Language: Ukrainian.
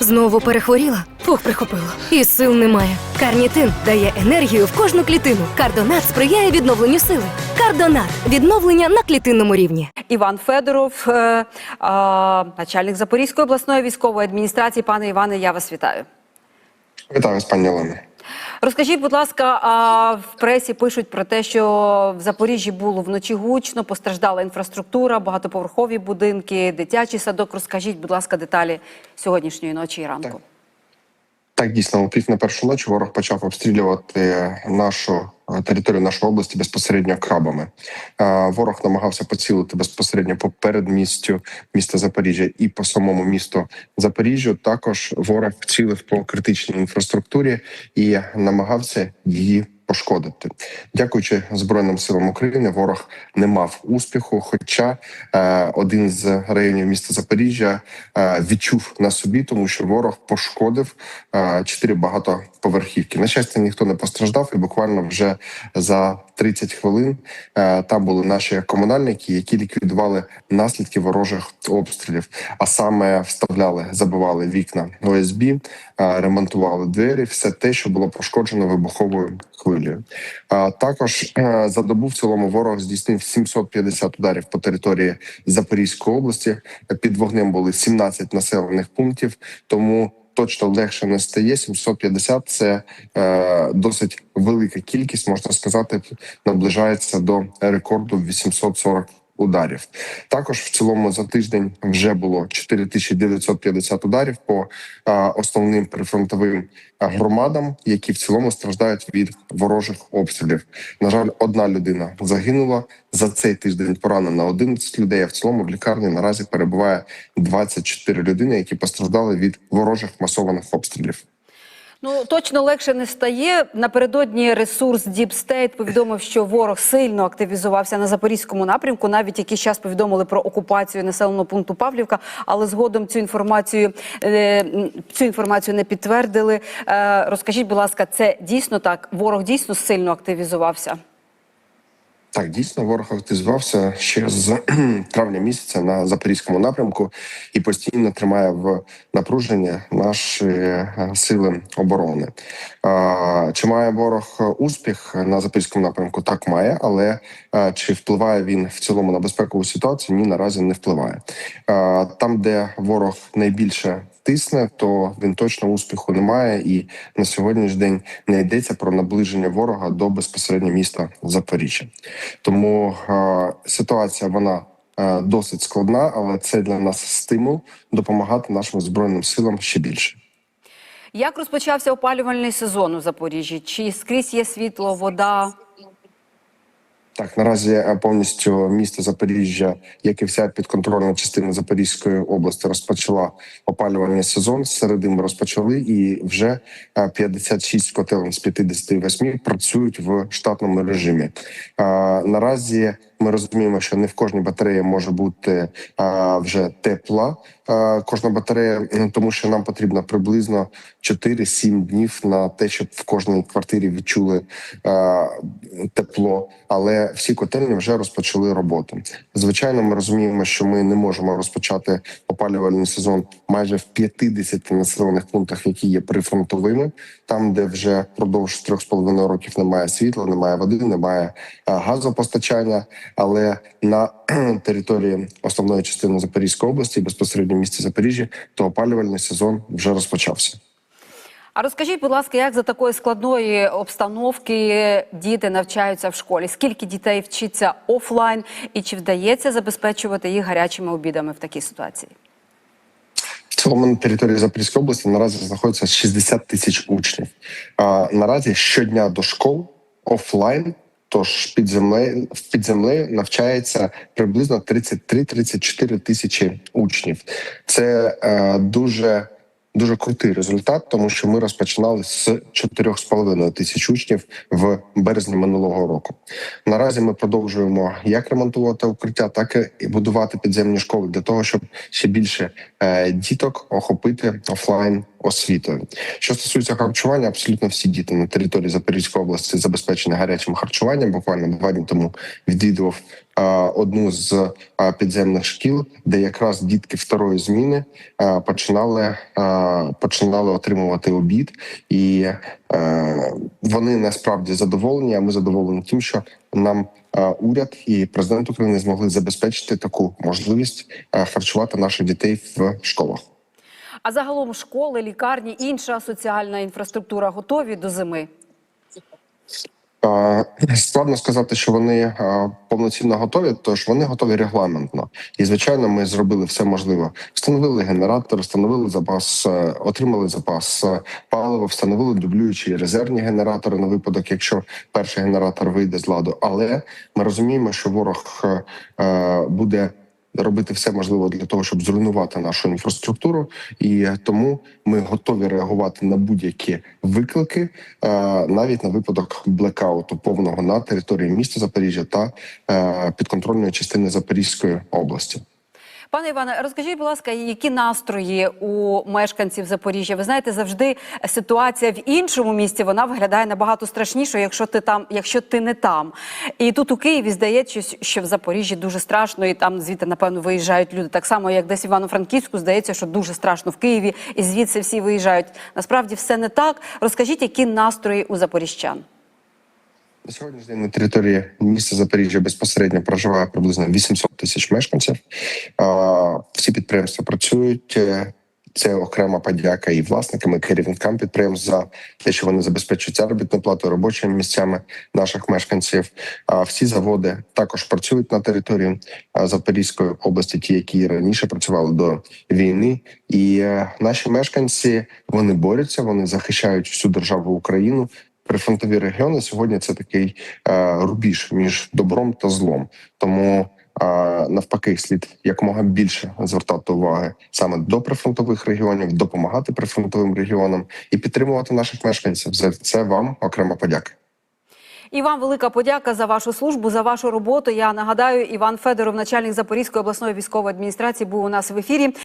Знову перехворіла? Фух, прихопило. І сил немає. Карнітин дає енергію в кожну клітину. Кардонат сприяє відновленню сили. Кардонат відновлення на клітинному рівні. Іван Федоров, е, а, начальник Запорізької обласної військової адміністрації. Пане Іване, я вас вітаю. Вітаю вас, пані Олено. Розкажіть, будь ласка, а в пресі пишуть про те, що в Запоріжжі було вночі гучно, постраждала інфраструктура, багатоповерхові будинки, дитячий садок. Розкажіть, будь ласка, деталі сьогоднішньої ночі і ранку. Так. Так, дійсно, пів на першу ночі ворог почав обстрілювати нашу е, територію нашої області безпосередньо крабами. Е, Ворог намагався поцілити безпосередньо по передмістю міста Запоріжжя і по самому місту Запоріжжю. Також ворог цілив по критичній інфраструктурі і намагався її пошкодити. Дякуючи Збройним силам України, ворог не мав успіху. Хоча е, один з районів міста Запоріжжя е, відчув на собі, тому що ворог пошкодив е, чотири багатоповерхівки. На щастя, ніхто не постраждав, і буквально вже за 30 хвилин е, там були наші комунальники, які ліквідували наслідки ворожих обстрілів, а саме вставляли, забивали вікна ОСБ, е, ремонтували двері, все те, що було пошкоджено вибуховою хвилею. А також е, за добу в цілому ворог здійснив 750 ударів по території Запорізької області. Під вогнем були 17 населених пунктів, тому. Точно легше не стає. 750 – це е, досить велика кількість, можна сказати, наближається до рекорду 840 ударів. Також в цілому за тиждень вже було 4950 ударів по основним прифронтовим громадам, які в цілому страждають від ворожих обстрілів. На жаль, одна людина загинула за цей тиждень. Поранено 11 людей. А в цілому в лікарні наразі перебуває 24 людини, які постраждали від ворожих масованих обстрілів. Ну точно легше не стає. Напередодні ресурс Deep State повідомив, що ворог сильно активізувався на запорізькому напрямку. Навіть якийсь час повідомили про окупацію населеного пункту Павлівка, але згодом цю інформацію е, цю інформацію не підтвердили. Е, розкажіть, будь ласка, це дійсно так? Ворог дійсно сильно активізувався? Так, дійсно, ворог активізувався ще з травня місяця на запорізькому напрямку і постійно тримає в напруженні наші е, сили оборони. Чи має ворог успіх на запорізькому напрямку? Так має, але чи впливає він в цілому на безпекову ситуацію? Ні, наразі не впливає. Там, де ворог найбільше тисне, то він точно успіху не має, і на сьогоднішній день не йдеться про наближення ворога до безпосередньо міста Запоріжжя. Тому ситуація вона е, досить складна, але це для нас стимул допомагати нашим збройним силам ще більше. Як розпочався опалювальний сезон у Запоріжжі? Чи скрізь є світло, вода? Так, наразі е, повністю місто Запоріжжя, як і вся підконтрольна частина Запорізької області, розпочала опалювальний сезон. Середи ми розпочали, і вже е, 56 котелень з 58 працюють в штатному режимі. Е, Наразі ми розуміємо, що не в кожній батареї може бути е, вже тепла. е, Кожна батарея, тому що нам потрібно приблизно 4-7 днів на те, щоб в кожній квартирі відчули е, тепло. Але всі котельні вже розпочали роботу. Звичайно, ми розуміємо, що ми не можемо розпочати опалювальний сезон майже в 50 населених пунктах, які є прифронтовими, там, де вже впродовж трьох з половиною років немає світла, немає води, немає е, газопостачання. Але на території основної частини Запорізької області, безпосередньо місті Запоріжжя, то опалювальний сезон вже розпочався. А розкажіть, будь ласка, як за такої складної обстановки діти навчаються в школі? Скільки дітей вчиться офлайн, і чи вдається забезпечувати їх гарячими обідами в такій ситуації? В цілому на території Запорізької області наразі знаходиться 60 тисяч учнів. А наразі щодня до школ офлайн. Тож під землею під землею навчається приблизно 33-34 тисячі учнів. Це е, дуже дуже крутий результат, тому що ми розпочинали з 4,5 тисяч учнів в березні минулого року. Наразі ми продовжуємо як ремонтувати укриття, так і будувати підземні школи для того, щоб ще більше е, діток охопити офлайн освітою. Що стосується харчування, абсолютно всі діти на території Запорізької області забезпечені гарячим харчуванням. Буквально два дні тому відвідував одну з підземних шкіл, де якраз дітки второї зміни починали, починали отримувати обід, і вони насправді задоволені. А ми задоволені тим, що нам уряд і президент України змогли забезпечити таку можливість харчувати наших дітей в школах. А загалом школи, лікарні, інша соціальна інфраструктура готові до зими. Складно сказати, що вони е, повноцінно готові, тож вони готові регламентно. І звичайно, ми зробили все можливе. Встановили генератор, встановили запас, е, отримали запас е, палива, встановили дублюючі резервні генератори на випадок, якщо перший генератор вийде з ладу. Але ми розуміємо, що ворог буде. Робити все можливе для того, щоб зруйнувати нашу інфраструктуру, і тому ми готові реагувати на будь-які виклики, е, навіть на випадок блекауту повного на території міста Запоріжжя та е, підконтрольної частини Запорізької області. Пане Іване, розкажіть, будь ласка, які настрої у мешканців Запоріжжя? Ви знаєте, завжди ситуація в іншому місті вона виглядає набагато страшнішою, якщо ти там, якщо ти не там. І тут у Києві здається, що в Запоріжжі дуже страшно, і там звідти, напевно, виїжджають люди. Так само, як десь Івано-Франківську, здається, що дуже страшно в Києві, і звідси всі виїжджають. Насправді все не так. Розкажіть, які настрої у запоріжчан? На сьогоднішній день на території міста Запоріжжя безпосередньо проживає приблизно 800 тисяч мешканців. Всі підприємства працюють. Це окрема подяка і власникам, і керівникам підприємств за те, що вони забезпечують заробітну плату робочими місцями наших мешканців. А всі заводи також працюють на території Запорізької області, ті, які раніше працювали до війни. І е, наші мешканці вони борються, вони захищають всю державу Україну. Прифронтові регіони сьогодні це такий е, рубіж між добром та злом. Тому е, навпаки, слід якомога більше звертати уваги саме до прифронтових регіонів, допомагати прифронтовим регіонам і підтримувати наших мешканців. За це вам окрема подяка. І вам велика подяка за вашу службу, за вашу роботу. Я нагадаю, Іван Федоров, начальник Запорізької обласної військової адміністрації, був у нас в ефірі.